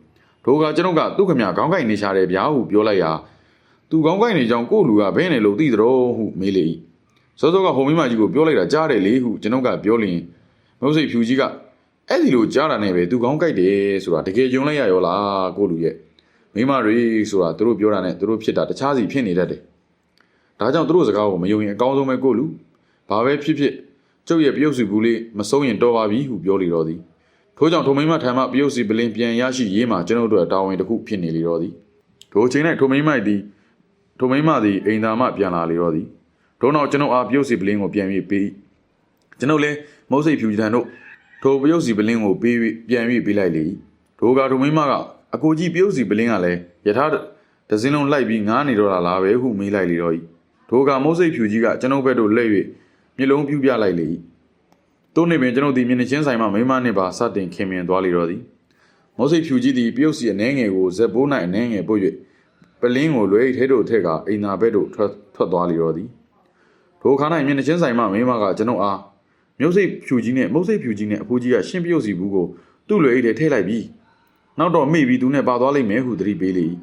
[SPEAKER 2] ထိုကကျွန်ုပ်ကသူ့ခမခေါင်းကိုက်နေရှာတယ်ဗျာဟုပြောလိုက်ရာသူခေါင်းကိုက်နေကြောင်းကို့လူကဘဲနေလို့သိသတော်ဟုမေးလေ၏စောစောကဟိုမိမကြီးကိုပြောလိုက်တာကြားတယ်လေဟုကျွန်ုပ်ကပြောလျင်မုတ်စိတ်ဖြူကြီးကအဲ့ဒီလိုကြားတာနဲ့ပဲသူခေါင်းကိုက်တယ်ဆိုတာတကယ်ယုံလိုက်ရရောလားကို့လူရဲ့မိမတွေဆိုတာသူတို့ပြောတာနဲ့သူတို့ဖြစ်တာတခြားစီဖြစ်နေတတ်တယ်ဒါကြောင့်သူတို့စကားကိုမယုံရင်အကောင်းဆုံးပဲကို့လူဘာပဲဖြစ်ဖြစ် ကျုပ်ရဲ့ပြုတ်စုဘူးလေးမဆုံးရင်တော်ပါပြီဟုပြောလေတော့သည်ထို့ကြောင့်ထိုမိမထံမှပြုတ်စီပလင်ပြန်ရရှိရေးမှာကျွန်ုပ်တို့တာဝန်တစ်ခုဖြစ်နေလေတော့သည်ထိုအချိန်၌ထိုမိမသည်ထိုမိမသည်အိမ်သာမှပြန်လာလေတော့သည်ထို့နောက်ကျွန်ုပ်အားပြုတ်စီပလင်ကိုပြန်၍ပေးကျွန်ုပ်လည်းမုတ်စိတ်ဖြူတန်တို့ထိုပြုတ်စီပလင်ကိုပေး၍ပြန်၍ပေးလိုက်လေထိုကထိုမိမကအကိုကြီးပြုတ်စီပလင်ကလည်းယထာဒဇင်းလုံးလိုက်ပြီးငားနေတော့တာလားပဲဟုမေးလိုက်လေတော့၏ထိုကမုတ်စိတ်ဖြူကြီးကကျွန်ုပ်ဘက်သို့လှည့်၍ မျက်လုံးပြူးပြလိုက်လေ၏တို့နေပင်ကျွန်ုပ်သည်မျက်နှာချင်းဆိုင်မှမိမနှင့်ပါစတင်ခင်မြင်သွားလေတော့သည်မုတ်စိတ်ဖြူကြီးသည်ပြုတ်စီအနှဲငယ်ကိုဇက်ပိုး၌အနှဲငယ်ပုတ်၍ပလင်းကိုလွဲထဲသို့ထက်ကအိမ်သာဘက်သို့ထွက်ထွက်သွားလေတော့သည်ထိုခါ၌မျက်နှာချင်းဆိုင်မှမိမကကျွန်ုပ်အားမြုပ်စိတ်ဖြူကြီးနဲ့မုတ်စိတ်ဖြူကြီးနဲ့အဖိုးကြီးကရှင်းပြုတ်စီဘူးကိုသူ့လွယ်အိတ်ထဲထည့်လိုက်ပြီးနောက်တော့မိပြီးသူနဲ့ပါသွားလိမ့်မယ်ဟုသတိပေးလေ၏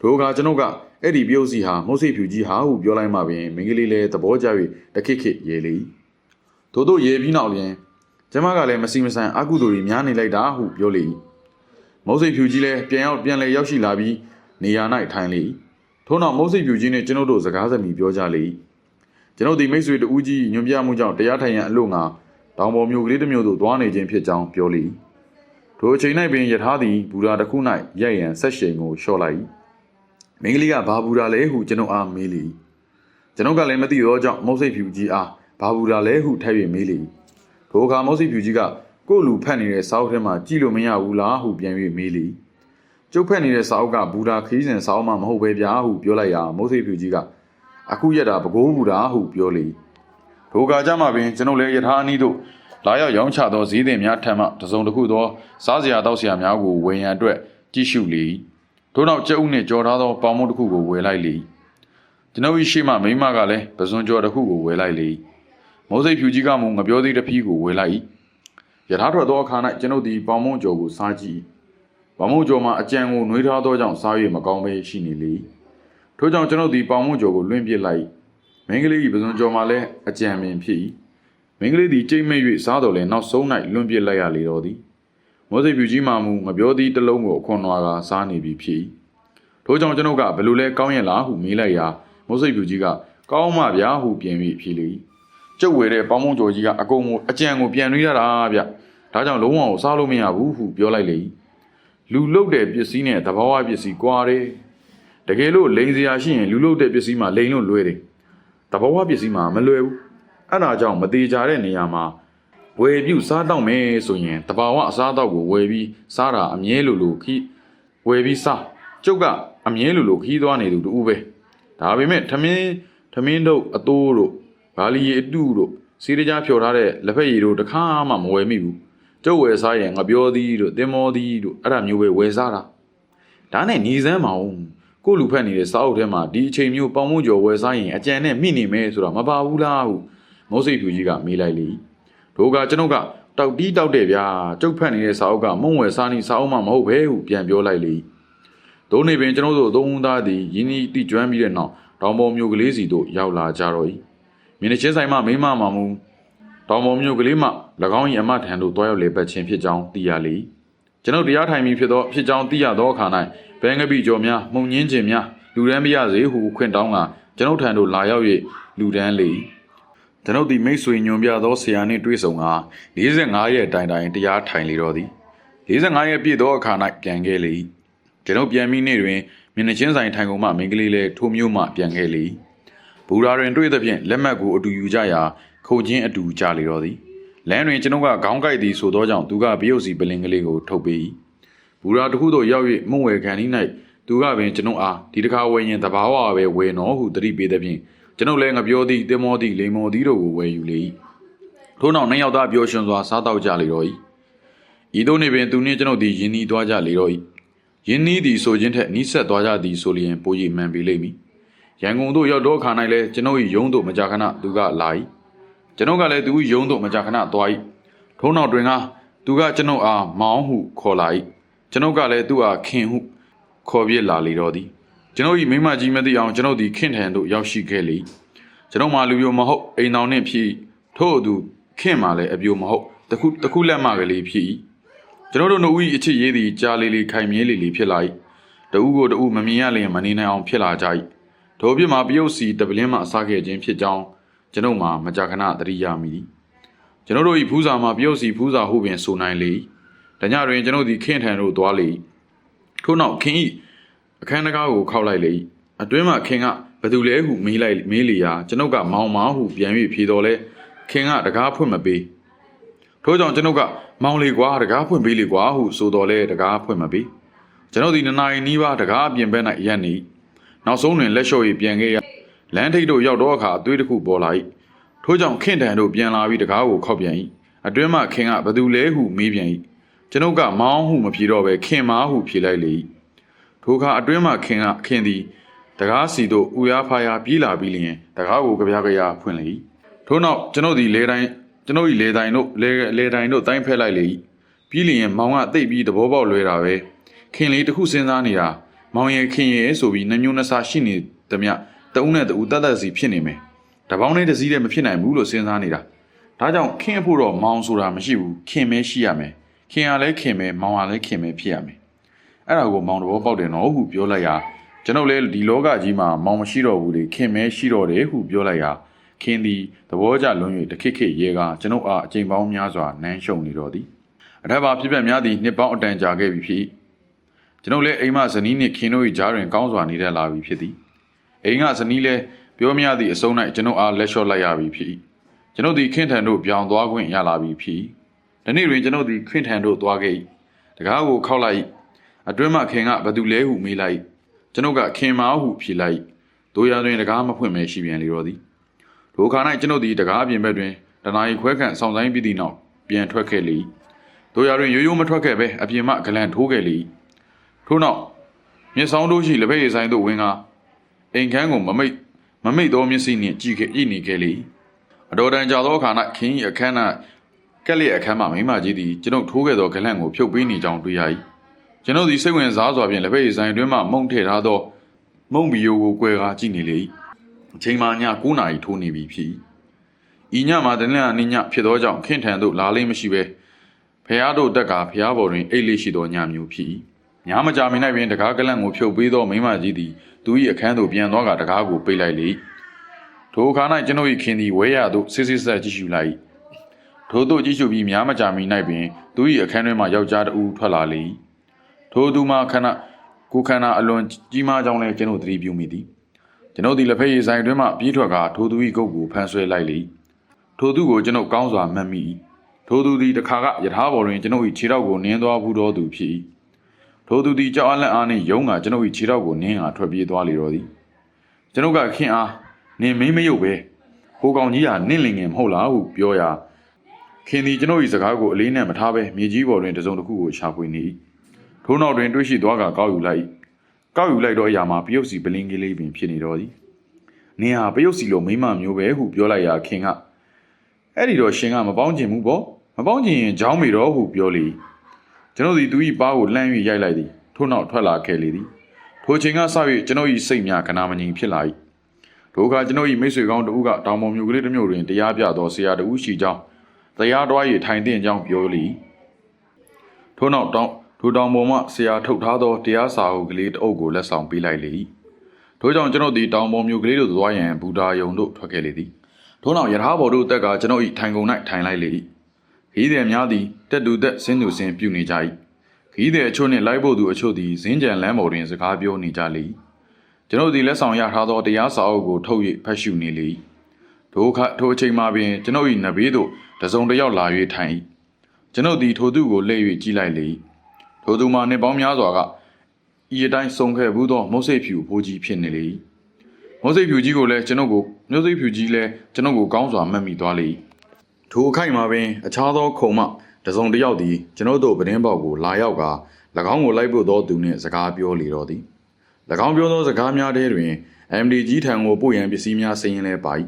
[SPEAKER 2] ထိုအခါကျွန်ုပ်က အဲ့ဒီပြုတ်စီဟာမုတ်စိတ်ဖြူကြီးဟာဟုပြောလိုက်မှပင်မိန်းကလေးလည်းသဘောကျ၍တခိခိရေလေ၏ထို့သောရေပြီးနောက်လျင်ကျမကလည်းမစီမဆန်အကုသိုလ်တွေများနေလိုက်တာဟုပြောလေ၏မုတ်စိတ်ဖြူကြီးလည်းပြန်ရောက်ပြန်လဲရောက်ရှိလာပြီးနေရာ၌ထိုင်လေ၏ထို့နောက်မုတ်စိတ်ဖြူကြီးနှင့်ကျွန်ုပ်တို့စကားစမြည်ပြောကြလေ၏ကျွန်ုပ်ဒီမိတ်ဆွေတဦးကြီးညွန်ပြမှုကြောင့်တရားထိုင်ရန်အလို့ငါတောင်ပေါ်မြို့ကလေးတစ်မြို့သို့သွားနေခြင်းဖြစ်ကြောင်းပြောလေ၏ထိုအချိန်၌ပင်ယထာသည်ဘူရာတစ်ခု၌ရိုက်ရန်ဆက်ရှိန်ကိုလျှော့လိုက်၏ မင်းကလေးကဘာဘူရာလဲဟုကျွန်ုပ်အားမေးလေ၏ကျွန်ုပ်ကလည်းမသိသောကြောင့်မုတ်စိတ်ဖြူကြီးအားဘာဘူရာလဲဟုထပ်၍မေးလေ၏ထိုအခါမုတ်စိတ်ဖြူကြီးကကို့လူဖတ်နေတဲ့စာအုပ်ထဲမှာကြည့်လို့မရဘူးလားဟုပြန်၍မေးလေ၏ကျုပ်ဖတ်နေတဲ့စာအုပ်ကဘူရာခရီးစဉ်စာအုပ်မှမဟုတ်ပဲဗျာဟုပြောလိုက်ရာမုတ်စိတ်ဖြူကြီးကအခုရက်တာပကိုးဘူရာဟုပြောလေ၏ထိုအခါကျမှပင်ကျွန်ုပ်လည်းယထာအနီးသို့လာရောက်ရောင်းချသောဈေးသည်များထံမှတစုံတစ်ခုသောစားစရာတောက်စရာများကိုဝယ်ရန်အတွက်ကြည့်ရှုလေ၏ ထို့နောက်ကျုပ်နှင့်ကြော်ထားသောပေါင်မုံတစ်ခုကိုဝယ်လိုက်လေ၏ကျွန်ုပ်၏ရှေ့မှမိန်းမကလည်းပဇွန်ကြော်တစ်ခုကိုဝယ်လိုက်လေ၏မိုးစိတ်ဖြူကြီးကမူငပြောသေးတစ်ဖီးကိုဝယ်လိုက်၏ယထာထွက်သောအခါ၌ကျွန်ုပ်သည်ပေါင်မုံကြော်ကိုစားကြည့်၏ပေါင်မုံကြော်မှာအကြံကိုနှွေးထားသောကြောင့်စား၍မကောင်းပဲရှိနေလေ၏ထို့ကြောင့်ကျွန်ုပ်သည်ပေါင်မုံကြော်ကိုလွှင့်ပစ်လိုက်၏မင်းကလေး၏ပဇွန်ကြော်မှာလည်းအကြံပင်ဖြစ်၏မင်းကလေးသည်ကြိတ်မဲ့၍စားတော်လဲနောက်ဆုံး၌လွှင့်ပစ်လိုက်ရလေတော်သည် မောစိတ်ပြူကြီးမှမူငပြောသည်တစ်လုံးကိုအခွန်နွားကစားနေပြီဖြစ်၏ထို့ကြောင့်ကျွန်ုပ်ကဘယ်လိုလဲကောင်းရဲ့လားဟုမေးလိုက်ရာမောစိတ်ပြူကြီးကကောင်းမှဗျာဟုပြန်ပြီးဖြေလေ၏ကျုပ်ဝယ်တဲ့ပေါင်းမုံကြော်ကြီးကအကုန်ကိုအကြံကိုပြန်နှွေးရတာဗျဒါကြောင့်လုံးဝကိုစားလို့မရဘူးဟုပြောလိုက်လေ၏လူလုတ်တဲ့ပစ္စည်းနဲ့သဘာဝပစ္စည်းကွာတယ်တကယ်လို့လိန်စရာရှိရင်လူလုတ်တဲ့ပစ္စည်းမှလိန်လို့လွဲတယ်သဘာဝပစ္စည်းမှမလွယ်ဘူးအဲ့ဒါကြောင့်မသေးကြတဲ့နေရာမှာ ဝယ်ပြုစားတော့မယ်ဆိုရင်တဘာဝအစားတော့ကိုဝယ်ပြီးစားတာအမြဲလိုလိုခီးဝယ်ပြီးစားကျုပ်ကအမြဲလိုလိုခီးသွားနေသူတူပဲဒါပေမဲ့ထမင်းထမင်းတို့အတိုးတို့ဘာလီရီအတုတို့စီးရကြဖြော်ထားတဲ့လက်ဖက်ရည်တို့တစ်ခါမှမဝယ်မိဘူးကျုပ်ဝယ်စားရင်ငပြောသည်တို့တင်မောသည်တို့အဲ့ဒါမျိုးပဲဝယ်စားတာဒါနဲ့ညီစမ်းမအောင်ကို့လူဖက်နေတဲ့စားအုပ်ထဲမှာဒီအချိန်မျိုးပေါင်မှုကျော်ဝယ်စားရင်အကြံနဲ့မိနေမယ်ဆိုတာမပါဘူးလားဟုမိုးစိတ်ဖြူကြီးကမေးလိုက်လေ တို့ကကျွန်ုပ်ကတောက်တီးတောက်တယ်ဗျာကျုပ်ဖက်နေတဲ့စာအုပ်ကမုံဝယ်စားနေစာအုပ်မှမဟုတ်ပဲဟုပြန်ပြောလိုက်လေဒိုးနေပင်ကျွန်ုပ်တို့သုံးဦးသားသည်ယင်းဤတိကျွမ်းပြီးတဲ့နောက်တောင်ပေါ်မြို့ကလေးစီသို့ရောက်လာကြတော့၏မြင်းချင်းဆိုင်မှမိမမှမူတောင်ပေါ်မြို့ကလေးမှ၎င်း၏အမထံသို့တွားရောက်လေပတ်ခြင်းဖြစ်ကြောင်းသိရလေကျွန်ုပ်တရားထိုင်ပြီးဖြစ်သောဖြစ်ကြောင်းသိရသောအခါ၌ဘဲငပိကျော်များမှုံငင်းခြင်းများလူရန်မရစေဟုခွင့်တောင်းကကျွန်ုပ်ထံသို့လာရောက်၍လူဒန်းလေ၏ ကျွန်ုပ်ဒီမိတ်ဆွေညွန်ပြသောဆရာနှင့်တွေ့ဆုံက45ရက်တိုင်တိုင်တရားထိုင်လေတော့သည်45ရက်ပြည့်သောအခါ၌ပြန်ခဲ့လေ၏ကျွန်ုပ်ပြန်ပြီးနေ့တွင်မျက်နှာချင်းဆိုင်ထိုင်ကုန်မှမိန်းကလေးလည်းထိုမျိုးမှပြန်ခဲ့လေ၏ဘူရာတွင်တွေ့သဖြင့်လက်မှတ်ကိုအတူယူကြရာခုတ်ချင်းအတူကြလေတော့သည်လမ်းတွင်ကျွန်ုပ်ကခေါင်းကိုက်သည်ဆိုသောကြောင့်သူကဘရုတ်စီပလင်ကလေးကိုထုတ်ပေး၏ဘူရာတစ်ခုသို့ရောက်၍မုံဝယ်ခံဤ၌သူကပင်ကျွန်ုပ်အားဒီတစ်ခါဝယ်ရင်တဘာဝပဲဝယ်နော်ဟုတတိပေးသဖြင့် ကျွန်ုပ်လည်းငပြောသည်တင်မောသည်လိမ္မောသည်တို့ကိုဝယ်ယူလေ၏ထို့နောက်နှစ်ယောက်သားပျော်ရွှင်စွာစားတော့ကြလေတော့၏ဤသို့နေပင်သူနှင့်ကျွန်ုပ်သည်ယင်းဤသွားကြလေတော့၏ယင်းဤသည်ဆိုခြင်းထက်နီးစပ်သွားကြသည်ဆိုလျင်ပို၍မှန်ပေလိမ့်မည်ရန်ကုန်သို့ရောက်တော့ခါ၌လည်းကျွန်ုပ်၏ယုံသို့မကြာခဏသူကလာ၏ကျွန်ုပ်ကလည်းသူ၏ယုံသို့မကြာခဏသွား၏ထို့နောက်တွင်ကသူကကျွန်ုပ်အားမောင်းဟုခေါ်လာ၏ကျွန်ုပ်ကလည်းသူ့အားခင်ဟုခေါ်ပြစ်လာလေတော့သည် ကျွန်ုပ်၏မိမကြီးမသိအောင်ကျွန်ုပ်သည်ခင့်ထံသို့ရောက်ရှိခဲ့လေကျွန်ုပ်မှလူပြိုမဟုတ်အိမ်တော်နှင့်ဖြစ်၏ထို့အတူခင့်မှလည်းအပြိုမဟုတ်တခုတခုလက်မကလေးဖြစ်၏ကျွန်ုပ်တို့နှစ်ဦး၏အချစ်ရေးသည်ကြာလေလေခိုင်မြဲလေလေဖြစ်လာ၏တဦးကိုတဦးမမြင်ရလျင်မနေနိုင်အောင်ဖြစ်လာကြ၏ထို့ပြစ်မှာပယုတ်စီတပလင်းမှအစားခဲ့ခြင်းဖြစ်ကြောင်းကျွန်ုပ်မှမကြာခဏသတိရမိသည်ကျွန်ုပ်တို့၏ဖူးစာမှာပယုတ်စီဖူးစာဟုပင်ဆိုနိုင်လေ၏တညတွင်ကျွန်ုပ်သည်ခင့်ထံသို့သွားလေ၏ထို့နောက်ခင်၏ အခန်းတကားကိုခောက်လိုက်လေ၏အတွင်းမှာခင်ကဘသူလဲဟုမေးလိုက်မေးလျာကျွန်ုပ်ကမောင်မောင်ဟုပြန်၍ဖြေတော်လဲခင်ကတကားဖွင့်မပေးထို့ကြောင့်ကျွန်ုပ်ကမောင်လေကွာတကားဖွင့်ပေးလေကွာဟုဆိုတော်လဲတကားဖွင့်မပေးကျွန်ုပ်ဒီနှစ်နာရီနီးပါးတကားအပြင်ဘက်၌ရပ်နေနောက်ဆုံးတွင်လက်လျှော့၍ပြန်ခဲ့ရလမ်းထိပ်တို့ရောက်တော့အခါအသွေးတစ်ခုပေါ်လာ၏ထို့ကြောင့်ခင်တန်တို့ပြန်လာပြီးတကားကိုခောက်ပြန်၏အတွင်းမှာခင်ကဘသူလဲဟုမေးပြန်၏ကျွန်ုပ်ကမောင်ဟုမဖြေတော့ပဲခင်မာဟုဖြေလိုက်လေ၏ ထိုအခါအတွင်းမှာခင်ကခင်သည်တကားစီတို့ဥရားဖာယာပြေးလာပြီးလျင်တကားကိုကြပြားကြရာဖွင့်လေ၏ထို့နောက်ကျွန်ုပ်သည်လေတိုင်းကျွန်ုပ်၏လေတိုင်းတို့လေလေတိုင်းတို့တိုင်းဖက်လိုက်လေ၏ပြီးလျင်မောင်ကတိတ်ပြီးသဘောပေါက်လွဲတာပဲခင်လေးတစ်ခုစဉ်းစားနေတာမောင်ရဲ့ခင်ရဲ့ဆိုပြီးနှမျိုးနှစားရှိနေသမျှတအုံးနဲ့တအူတတ်တတ်စီဖြစ်နေမယ်တပေါင်းနဲ့တစည်းလည်းမဖြစ်နိုင်ဘူးလို့စဉ်းစားနေတာဒါကြောင့်ခင်အဖို့တော့မောင်ဆိုတာမရှိဘူးခင်မဲရှိရမယ်ခင်ကလည်းခင်မဲမောင်ကလည်းခင်မဲဖြစ်ရမယ် အဲ့ဒါကိုမောင်တဘောပေါက်တယ်နော်ဟုပြောလိုက်ရာကျွန်ုပ်လည်းဒီလောကကြီးမှာမောင်မရှိတော့ဘူးလေခင်မဲရှိတော့တယ်ဟုပြောလိုက်ရာခင်သည်သဘောကျလွန်၍တခိခိရဲကကျွန်ုပ်အားအချိန်ပေါင်းများစွာနမ်းရှုံနေတော့သည်အထက်ပါဖြစ်ပျက်များသည်နှစ်ပေါင်းအတန်ကြာခဲ့ပြီဖြစ်၏ကျွန်ုပ်လည်းအိမ်မဇနီးနှင့်ခင်တို့၏ကြားတွင်ကောင်းစွာနေတတ်လာပြီဖြစ်သည်အိမ်ကဇနီးလည်းပြောမရသည့်အဆုံး၌ကျွန်ုပ်အားလက်လျှော့လိုက်ရပြီဖြစ်၏ကျွန်ုပ်သည်ခင်ထန်တို့ပြောင်းသွားခွင့်ရလာပြီဖြစ်၏ဒီနေ့တွင်ကျွန်ုပ်သည်ခင်ထန်တို့သွားခဲ့၏တကားကိုခောက်လိုက်၏ အတွင်းမှခင်ကဘသူလဲဟုမေးလိုက်၏ကျွန်ုပ်ကခင်မာဟုဖြေလိုက်၏တို့ရတွင်တကားမဖွင့်မဲရှိပြန်လေတော့သည်ဒိုခါ၌ကျွန်ုပ်သည်တကားပြင်ဘက်တွင်တနာရီခွဲခန့်ဆောင်ဆိုင်ပြီးသည့်နောက်ပြန်ထွက်ခဲ့လေ၏တို့ရတွင်ရိုးရိုးမထွက်ခဲ့ပဲအပြင်မှဂလန်ထိုးခဲ့လေ၏ထို့နောက်မျက်စောင်းတို့ရှိလက်ဖက်ရည်ဆိုင်သို့ဝင်ကာအိမ်ခန်းကိုမမိတ်မမိတ်သောမျက်စိနှင့်ကြည့်ခဲ့ကြည့်နေခဲ့လေ၏အတော်တန်ကြာသောအခါ၌ခင်း၏အခန်း၌ကက်လျက်အခန်းမှမိန်းမကြီးသည်ကျွန်ုပ်ထိုးခဲ့သောဂလန်ကိုဖြုတ်ပေးနေကြောင်းတွေ့ရ၏ ကျွန်ုပ်သည်စိတ်ဝင်စားစွာဖြင့်လက်ဖက်ရည်ဆိုင်တွင်မှမုံထည့်ထားသောမုံဘီယိုကိုကွယ်ကာကြည့်နေလေ၏အချိန်မှည9နာရီထိုးနေပြီဖြစ်၏ဤညမှာတနင်္လာနေ့ညဖြစ်သောကြောင့်ခင်ထန်သို့လာလိမ့်မရှိပဲဖះတို့တက်ကဖះဘော်တွင်အိတ်လေးရှိသောညမျိုးဖြစ်၏ညမကြာမီ၌ပင်တကားကလန့်ကိုဖြုတ်ပေးသောမိန်းမကြီးသည်သူ၏အခန်းသို့ပြန်သောကတကားကိုပိတ်လိုက်လေ၏ထိုအခါ၌ကျွန်ုပ်၏ခင်သည်ဝဲရသို့စစ်စစ်ဆက်ကြည့်ရှုလိုက်၏ထိုသို့ကြည့်ရှုပြီးများမကြာမီ၌ပင်သူ၏အခန်းထဲမှယောက်ျားတစ်ဦးထွက်လာလေ၏ ထိုသူမှခဏကိုယ်ခန္ဓာအလွန်ကြီးမားကြောင်းလည်းကျွန်ုပ်သတိပြုမိသည်ကျွန်ုပ်သည်လက်ဖက်ရည်ဆိုင်တွင်မှပြေးထွက်ကထိုသူ၏ကုတ်ကိုဖမ်းဆွဲလိုက်လေ၏ထိုသူကိုကျွန်ုပ်ကောင်းစွာမှတ်မိ၏ထိုသူသည်တစ်ခါကယထာဘော်တွင်ကျွန်ုပ်၏ခြေထောက်ကိုနင်းသွားဘူးသောသူဖြစ်၏ထိုသူသည်ကြောက်အလန့်အားနှင့်ယုံကကျွန်ုပ်၏ခြေထောက်ကိုနင်းအားထွက်ပြေးသွားလေတော်သည်ကျွန်ုပ်ကခင်အားနင်မင်းမရုပ်ပဲဟိုကောင်ကြီးဟာနင့်လင်ငယ်မဟုတ်လားဟုပြောရာခင်သည်ကျွန်ုပ်၏စကားကိုအလေးနက်မထားဘဲမြေကြီးပေါ်တွင်တစုံတစ်ခုကိုရှာဖွေနေ၏ ထိုနောက်တွင်တွေ့ရှိသွားကကောက်ယူလိုက်၏ကောက်ယူလိုက်သောအရာမှာပယုတ်စီပလင်းကလေးပင်ဖြစ်နေတော်သည်နင်ဟာပယုတ်စီလိုမိမမျိုးပဲဟုပြောလိုက်ရာခင်ကအဲ့ဒီတော့ရှင်ကမပေါင်းကျင်ဘူးပေါ့မပေါင်းကျင်ရင်ကြောင်းမိတော့ဟုပြောလေကျွန်ုပ်သည်သူ၏ပါးကိုလှမ်း၍ရိုက်လိုက်သည်ထို့နောက်ထွက်လာခဲ့လေသည်ထိုချိန်ကစ၍ကျွန်ုပ်၏စိတ်များကနာမငြိမ်ဖြစ်လာ၏ထိုအခါကျွန်ုပ်၏မိတ်ဆွေကောင်းတစ်ဦးကတောင်ပေါ်မြို့ကလေးတစ်မြို့တွင်တရားပြသောဆရာတစ်ဦးရှိကြောင်းတရားတော်၏ထိုင်တင်ကြောင်းပြောလေထို့နောက်တောင် ထိုတောင်ပေါ်မှဆရာထုတ်ထားသောတရားစာအုပ်ကလေးတစ်အုပ်ကိုလက်ဆောင်ပေးလိုက်လေ၏ထို့ကြောင့်ကျွန်ုပ်သည်တောင်ပေါ်မြို့ကလေးတို့သို့သွားရန်ဘူတာယုံတို့ထွက်ခဲ့လေသည်ထို့နောက်ယထာဘော်တို့တက်ကကျွန်ုပ်၏ထိုင်ကုန်၌ထိုင်လိုက်လေ၏ခီးသည်များသည်တက်တူတက်ဆင်းသူဆင်းပြုနေကြ၏ခီးသည်အချို့နှင့်လိုက်ဖို့သူအချို့သည်ဇင်းကြံလမ်းပေါ်တွင်စကားပြောနေကြလေ၏ကျွန်ုပ်သည်လက်ဆောင်ရထားသောတရားစာအုပ်ကိုထုတ်၍ဖတ်ရှုနေလေ၏ထိုအခါထိုအချိန်မှပင်ကျွန်ုပ်၏နဘေးသို့တစုံတစ်ယောက်လာ၍ထိုင်၏ကျွန်ုပ်သည်ထိုသူကိုလှည့်၍ကြည့်လိုက်လေ၏ ထိုသူမှာနှစ်ပေါင်းများစွာကဤအတိုင်းစုံခဲ့ဘူးသောမုတ်စိတ်ဖြူဘိုးကြီးဖြစ်နေလေ၏မုတ်စိတ်ဖြူကြီးကိုလည်းကျွန်ုပ်ကိုမုတ်စိတ်ဖြူကြီးလည်းကျွန်ုပ်ကိုကောင်းစွာမှတ်မိသွားလေ၏ထိုအခိုက်မှာပင်အခြားသောခုံမှတစုံတစ်ယောက်သည်ကျွန်ုပ်တို့ပဒင်းပေါက်ကိုလာရောက်က၎င်းကိုလိုက်ဖို့သောသူနှင့်စကားပြောလေတော့သည်၎င်းပြောသောစကားများထဲတွင် MD ကြီးထံကိုပို့ရန်ပစ္စည်းများစည်ရင်လည်းပါ၏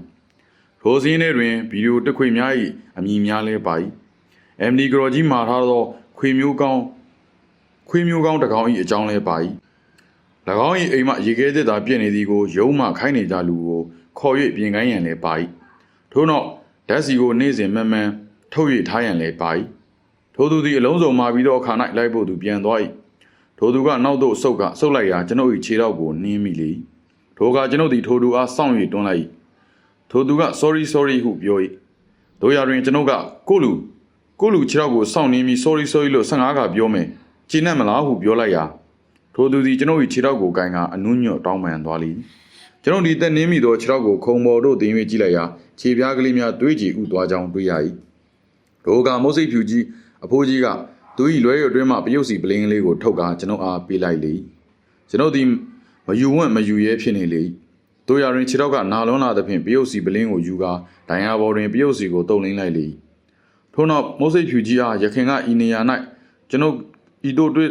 [SPEAKER 2] ထိုစည်းထဲတွင်ဗီဒီယိုတစ်ခွေများ၏အမည်များလည်းပါ၏ MD ကတော်ကြီးမှာထားသောခွေမျိုးကောင်း ခွေးမျိုးကောင်းတစ်ကောင်၏အကြောင်းလဲပါ၏၎င်း၏အိမ်မှရေခဲသစ်သာပြည့်နေသည်ကိုယုံမှခိုင်းနေကြလူကိုခေါ်၍ပြင်ကိုင်းရန်လဲပါ၏ထို့နောက်ဓာတ်စီကိုနေ့စဉ်မှန်မှန်ထုတ်၍ထားရန်လဲပါ၏ထိုသူသည်အလုံးစုံမာပြီးသောအခါ၌လိုက်ဖို့သူပြန်သွား၏ထိုသူကနောက်သို့ဆုတ်ကဆုတ်လိုက်ရာကျွန်ုပ်၏ခြေထောက်ကိုနင်းမိလေ၏ထိုကကျွန်ုပ်သည်ထိုသူအားစောင့်၍တွန်းလိုက်၏ထိုသူက sorry sorry ဟုပြော၏တို့ရတွင်ကျွန်ုပ်ကကိုလူကိုလူခြေထောက်ကိုစောင့်နေပြီး sorry sorry လို့15ခါပြောမယ် ကျင်းနဲ့မလားဟုပြောလိုက်ရာထိုသူသည်ကျွန်ုပ်၏ခြေထောက်ကိုကင်ကအနုညွတ်တောင်းပန်သွားလိကျွန်ုပ်ဒီတက်နင်းမိသောခြေထောက်ကိုခုံပေါ်တို့တင်၍ကြည့်လိုက်ရာခြေပြားကလေးများတွေးကြည့်ဥသွားကြောင်းတွေးရ၏ဒိုကမုတ်စိတ်ဖြူကြီးအဖိုးကြီးကသူ၏လွဲရအတွင်းမှပယုတ်စီပလင်းကလေးကိုထုတ်ကာကျွန်ုပ်အားပေးလိုက်လေကျွန်ုပ်သည်မယူဝန့်မယူရဲဖြစ်နေလေတို့ရရင်ခြေထောက်ကနာလွန်းလာသဖြင့်ပယုတ်စီပလင်းကိုယူကာဒိုင်ယာဘော်တွင်ပယုတ်စီကိုတုံလင်းလိုက်လေထို့နောက်မုတ်စိတ်ဖြူကြီးအားရခင်ကဤနေရာ၌ကျွန်ုပ် ဤတို့တွေ့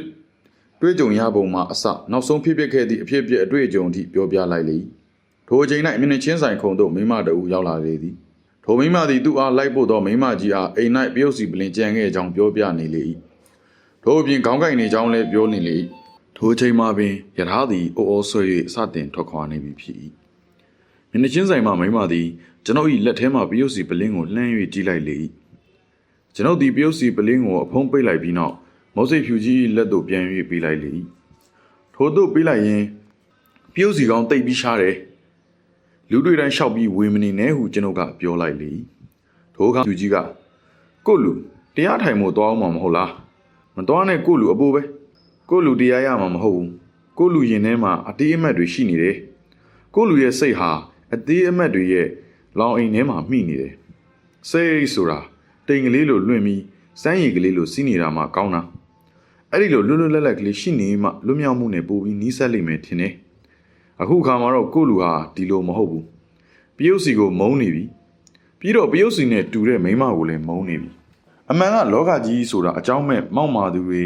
[SPEAKER 2] တွေ့ကြုံရပုံမှာအစနောက်ဆုံးဖြစ်ပျက်ခဲ့သည့်အဖြစ်အပျက်အတွေ့အကြုံအထိပြောပြလိုက်လေထိုအချိန်၌မျက်နှာချင်းဆိုင်ခုံသို့မိမတအူရောက်လာလေသည်ထိုမိမသည်သူ့အားလိုက်ဖို့သောမိမကြီးအားအိမ်၌ပြုတ်စီပလင်ကြံခဲ့ကြောင်းပြောပြနေလေ၏ထိုအပြင်ခေါင်းကိုက်နေကြောင်းလည်းပြောနေလေ၏ထိုအချိန်မှာပင်ယထာသည်အိုအိုဆွေ၍စတင်ထွက်ခွာနေပြီဖြစ်၏မျက်နှာချင်းဆိုင်မှမိမသည်ကျွန်ုပ်၏လက်ထဲမှပြုတ်စီပလင်ကိုလှမ်း၍ကြည့်လိုက်လေ၏ကျွန်ုပ်သည်ပြုတ်စီပလင်ကိုအဖုံးပိတ်လိုက်ပြီးနောက် မောစိတ်ဖြူကြီးလက်သို့ပြန်၍ပေးလိုက်လေ၏ထို့သို့ပေးလိုက်ရင်ပြုတ်စီကောင်းတိတ်ပြီးရှားတယ်လူတွေတိုင်းလျှောက်ပြီးဝေမနေနဲ့ဟုကျွန်ုပ်ကပြောလိုက်လေထိုအခါဖြူကြီးကကို့လူတရားထိုင်မှုသွားအောင်မှာမဟုတ်လားမသွားနဲ့ကို့လူအပိုးပဲကို့လူတရားရမှာမဟုတ်ဘူးကို့လူရင်ထဲမှာအတေးအမတ်တွေရှိနေတယ်ကို့လူရဲ့စိတ်ဟာအတေးအမတ်တွေရဲ့လောင်အိမ်ထဲမှာမိနေတယ်စိတ်ဆိုတာတိမ်ကလေးလိုလွင့်ပြီးစမ်းရည်ကလေးလိုစီးနေတာမှကောင်းတာ အဲ့ဒီလိုလွတ်လွတ်လပ်လပ်ကလေးရှိနေမှလွတ်မြောက်မှုနဲ့ပို့ပြီးနီးစပ်လိမ့်မယ်ထင်တယ်အခုခါမှာတော့ကို့လူဟာဒီလိုမဟုတ်ဘူးပယုတ်စီကိုမုန်းနေပြီပြီးတော့ပယုတ်စီနဲ့တူတဲ့မိန်းမကိုလည်းမုန်းနေပြီအမှန်ကလောကကြီးဆိုတာအကြောင်းမဲ့မောက်မာသူတွေ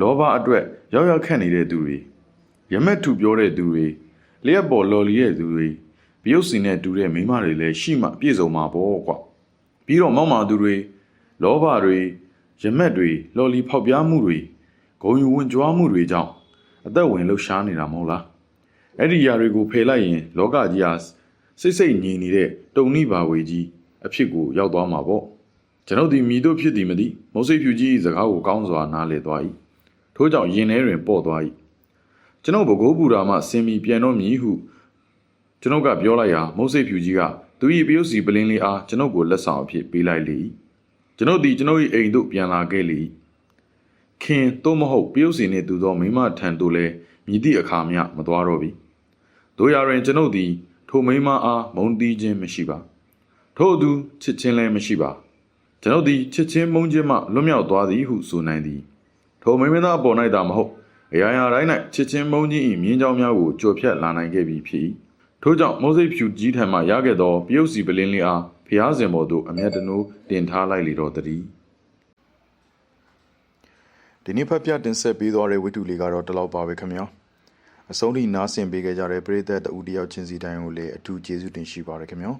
[SPEAKER 2] လောဘအတွက်ရောက်ရောက်ခက်နေတဲ့သူတွေရမက်ထုပြောတဲ့သူတွေလျက်ပေါ်လော်လီရဲ့သူတွေပယုတ်စီနဲ့တူတဲ့မိန်းမတွေလည်းရှိမှပြည့်စုံမှာပေါ့ကွာပြီးတော့မောက်မာသူတွေလောဘတွေရမက်တွေလော်လီဖောက်ပြားမှုတွေ ဂုံယူဝင်ကြွားမှုတွေကြောင့်အသက်ဝင်လှရှားနေတာမဟုတ်လားအဲ့ဒီຢာတွေကိုဖယ်လိုက်ရင် လောကကြီးဟာစိတ်စိတ်ငြိမ်နေတဲ့တုံနိဘာဝေကြီးအဖြစ်ကိုရောက်သွားမှာပေါ့ကျွန်ုပ်ဒီမိတို့ဖြစ်သည်မသိမုတ်စိတ်ဖြူကြီးစကားကိုကောင်းစွာနားလည်သွား၏ထို့ကြောင့်ရင်ထဲတွင်ပေါ့သွား၏ကျွန်ုပ်ဘကိုးပူရာမှဆင်မီပြန်တော့မည်ဟုကျွန်ုပ်ကပြောလိုက်ရာမုတ်စိတ်ဖြူကြီးကသူ၏ပယုတ်စီပလင်းလေးအားကျွန်ုပ်ကိုလက်ဆောင်အဖြစ်ပေးလိုက်လေ၏ကျွန်ုပ်သည်ကျွန်ုပ်၏အိမ်သို့ပြန်လာခဲ့လေ၏ ခင်သို့မဟုတ်ပယုတ်စီနှင့်တူသောမိမထံသို့လည်းမြည်သည့်အခါမျှမသွားတော့ပြီတို့ရာတွင်ကျွန်ုပ်သည်ထိုမိမအားမုန်းတီးခြင်းမရှိပါထို့အတူချစ်ချင်းလည်းမရှိပါကျွန်ုပ်သည်ချစ်ချင်းမုန်းခြင်းမှလွတ်မြောက်သွားသည်ဟုဆိုနိုင်သည်ထိုမိမသားအပေါ်၌သာမဟုတ်အရာရာတိုင်း၌ချစ်ချင်းမုန်းခြင်း၏မြင်းကြောင်းများကိုကြော်ဖြတ်လာနိုင်ခဲ့ပြီဖြစ်၏ထို့ကြောင့်မိုးစိတ်ဖြူကြီးထံမှရခဲ့သောပယုတ်စီပလင်းလေးအားဖျားစင်ပေါ်သို့အမျက်တနိုးတင်ထားလိုက်လေတော့တည်း ဒီနေ့ဖတ်ပြတင်ဆက်ပေးသွားတဲ့ဝိတုလေးကတော့ဒီလောက်ပါပဲခင်ဗျာအဆုံးထိနားဆင်ပေးခဲ့ကြတဲ့ပရိသတ်တဦးတယောက်ချင်းစီတိုင်းကိုလည်းအထူးကျေးဇူးတင်ရှိပါရခင်ဗျာ